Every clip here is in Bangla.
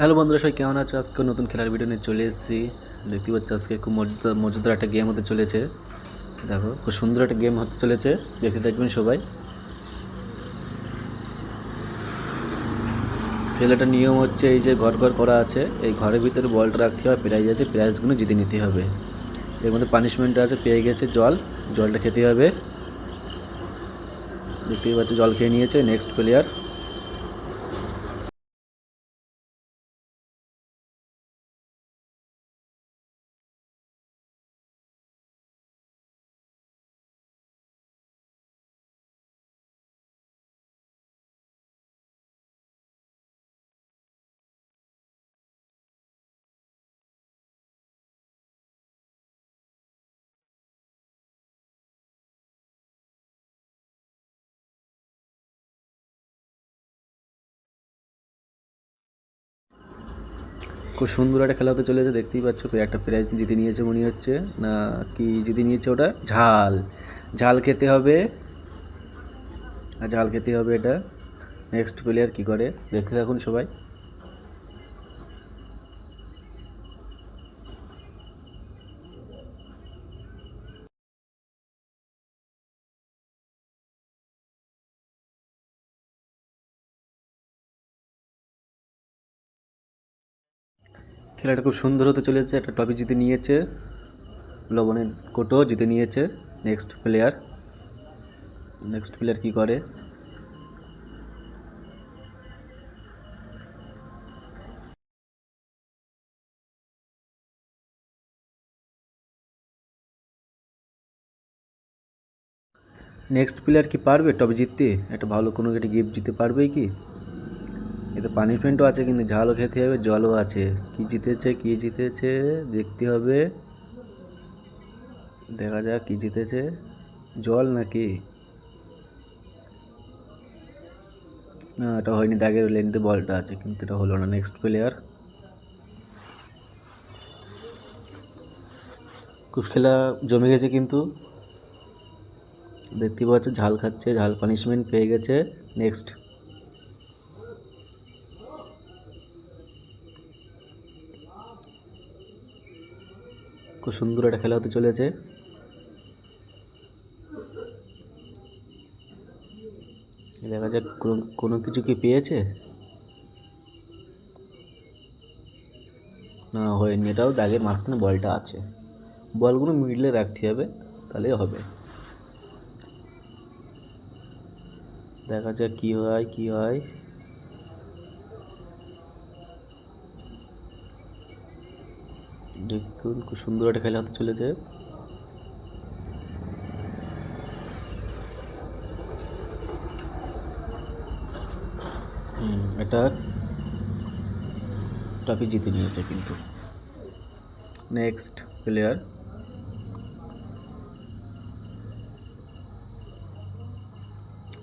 হ্যালো বন্ধুরা, সবাই কেমন আছো? আজকে নতুন খেলার ভিডিও নিয়ে চলে এসেছি। দেখতে পাচ্ছ, আজকে খুব মজাদার মজাদার একটা গেম হতে চলেছে। দেখো, খুব সুন্দর একটা গেম হতে চলেছে। দেখে থাকবেন সবাই। খেলাটার নিয়ম হচ্ছে এই যে ঘর ঘর করা আছে। এই ঘরের ভিতরে বলটা রাখতে হবে প্রাইজ আছে প্রাইজগুলো জিতে নিতে হবে। এর মধ্যে পানিশমেন্ট আছে, পেয়ে গেছে জল। জলটা খেতে হবে। দেখতেই পাচ্ছ, জল খেয়ে নিয়েছে নেক্সট প্লেয়ার খুব সুন্দর একটা খেলা হতে চলেছে, দেখতেই পাচ্ছ একটা প্রাইজ জিতে নিয়েছে মনে হচ্ছে। না, কি জিতে নিয়েছে ওটা? ঝাল। ঝাল খেতে হবে। আর ঝাল খেতে হবে এটা। নেক্সট প্লেয়ার কি করে? দেখতে থাকুন সবাই। খেলাটা খুব সুন্দর হতে চলেছে, একটা টপি জিতে নিয়েছে, লবণের কোটো জিতে নিয়েছে নেক্সট প্লেয়ার নেক্সট প্লেয়ার কি করে? নেক্সট প্লেয়ার কি পারবে টপি জিততে? একটা ভালো কোনো একটা গিফট জিতে পারবে কি? এতে পানিশমেন্টও আছে কিন্তু ঝালও খেতে হবে, জলও আছে। কি জিতেছে কি জিতেছে, দেখতে হবে। দেখা যাক কি জিতেছে। জল নাকি? না, এটা হয়নি, দাগের লেন্থে বলটা আছে, কিন্তু এটা হলো না নেক্সট প্লেয়ার খুব খেলা জমে গেছে কিন্তু। দেখতে পাচ্ছ, ঝাল খাচ্ছে, ঝাল পানিশমেন্ট পেয়ে গেছে নেক্সট খুব সুন্দর একটা খেলা হতে চলেছে। দেখা যাক কোনো- কিছু কি পেয়েছে। না, হয়নি। এটাও দাগের মাঝখানে বলটা আছে। বলগুলো মিডলে রাখতে হবে, তাহলেই হবে। দেখা যাক কি হয় কি হয়। দেখুন, খুব সুন্দর একটা খেলা হতে চলেছে। এটা ট্রফি জিতে নিয়েছে কিন্তু। নেক্সট প্লেয়ার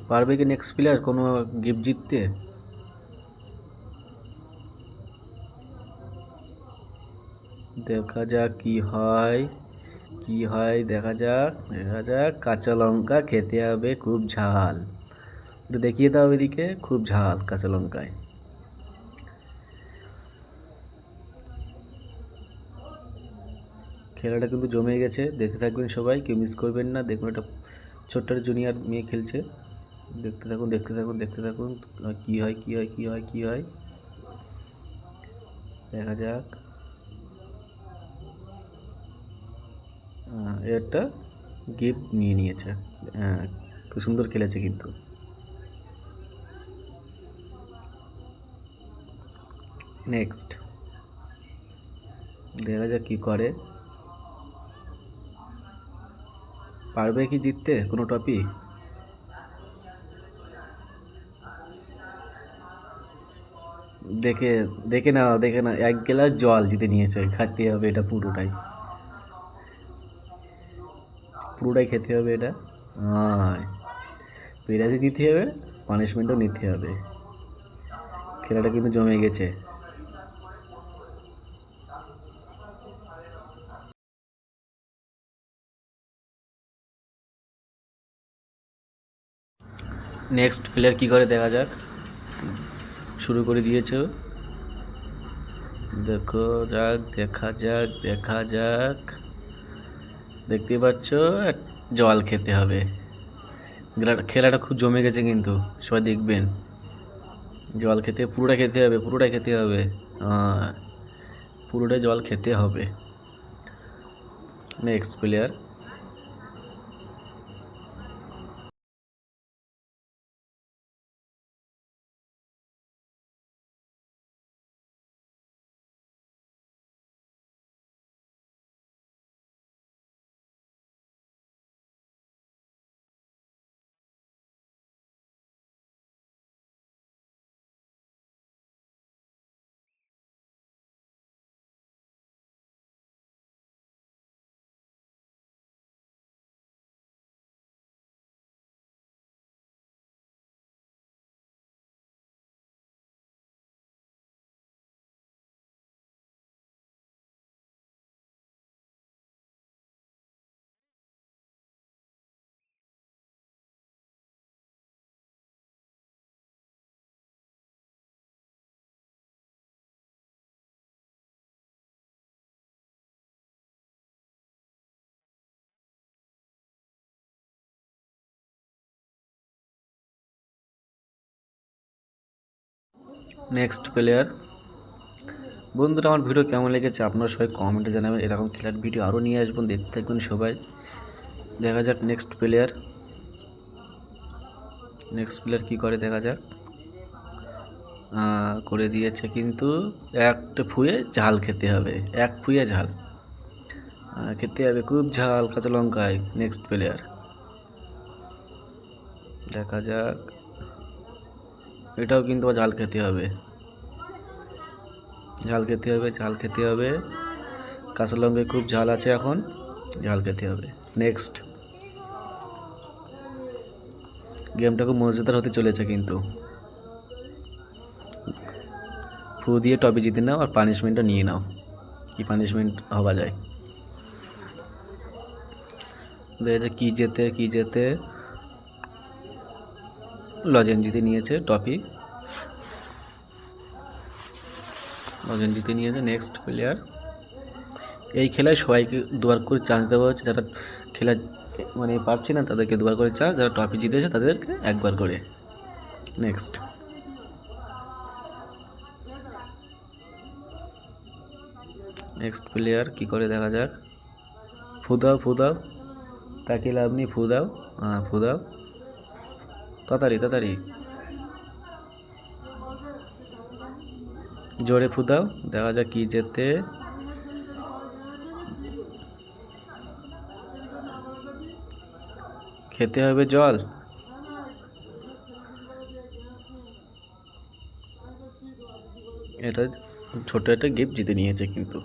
পারবে কি নেক্সট প্লেয়ার কোনো গিফট জিততে? দেখা যাক কি হয় কি হয়, দেখা যাক দেখা যাক। কাঁচা লঙ্কা খেতে হবে খুব ঝাল। একটু দেখিয়ে দাও এদিকে, খুব ঝাল কাঁচা লঙ্কায়। খেলাটা কিন্তু জমে গেছে, দেখতে থাকবেন সবাই, কেউ মিস করবেন না। দেখুন একটা ছোট্ট জুনিয়র মেয়ে খেলছে। দেখতে থাকুন দেখতে থাকুন দেখতে থাকুন, কি হয় কি হয় কি হয় কি হয়। দেখা যাক। একটা গিফট নিয়ে নিয়েছে। খুব সুন্দর খেলেছে কিন্তু। নেক্সট দেখা যাক কি করে। পারবে কি জিততে? কোনো টপি দেখে দেখে না দেখে না এক গ্লাস জল জিতে নিয়েছে। খাতে হবে এটা পুরোটাই। পুরোটাই খেতে হবে এটা। হ্যাঁ। পেঁয়াজি নিতে হবে পানিশমেন্টও নিতে হবে। খেলাটা কিন্তু জমে গেছে। নেক্সট প্লেয়ার কী করে দেখা যাক? শুরু করে দিয়েছে। দেখো যাক দেখা যাক দেখা যাক। দেখতে পাচ্ছ? জল খেতে হবে। খেলাটা- খুব জমে গেছে কিন্তু, সবাই দেখবেন। জল খেতে, পুরোটা খেতে হবে, পুরোটা খেতে হবে। পুরোটা জল খেতে হবে। Next player next player. বন্ধুরা, আমার ভিডিও কেমন লেগেছে আপনারা সবাই কমেন্টে জানাবেন। এরকম খেলার ভিডিও আরও নিয়ে আসবেন দেখতে থাকবেন সবাই। দেখা যাক নেক্সট প্লেয়ার। নেক্সট প্লেয়ার কী করে দেখা যাক। করে দিয়েছে কিন্তু একটা ফুয়ে ঝাল খেতে হবে। এক ফুয়ে ঝাল। খেতে হবে খুব ঝাল, কাঁচা লঙ্কায়। Next player. দেখা যাক। এটাও কিন্তু ঝাল খেতে হবে। ঝাল খেতে হবে ঝাল খেতে হবে। কাঁচা লঙ্কায় খুব ঝাল আছে এখন ঝাল খেতে হবে। নেক্সট গেমটা খুব মজাদার হতে চলেছে কিন্তু। ফু দিয়ে টপি জিতে নাও আর পানিশমেন্টটা নিয়ে নাও। কি পানিশমেন্ট হওয়া যায়। দেখা যাচ্ছে কী যেতে কী যেতে লজেন জিতে নিয়েছে, টপি। লজেন জিতে নিয়েছে নেক্সট প্লেয়ার এই খেলায় সবাইকে দুবার করে চান্স দেওয়া হচ্ছে যারা খেলা মানে পারছে না, তাদেরকে দুবার করে চান্স যারা টপি জিতেছে, তাদেরকে একবার করে। নেক্সট নেক্সট প্লেয়ার কি করে দেখা যাক? ফুদাও ফুদাও। লাভ নেই, ফুদাও। হ্যাঁ ফুদাও। তাড়াতাড়ি তাড়াতাড়ি। জোরে ফুদাও, দেখা যাক কি যেতে। খেতে হবে জল। এটা ছোট একটা গিফট জিতে নিয়েছে কিন্তু।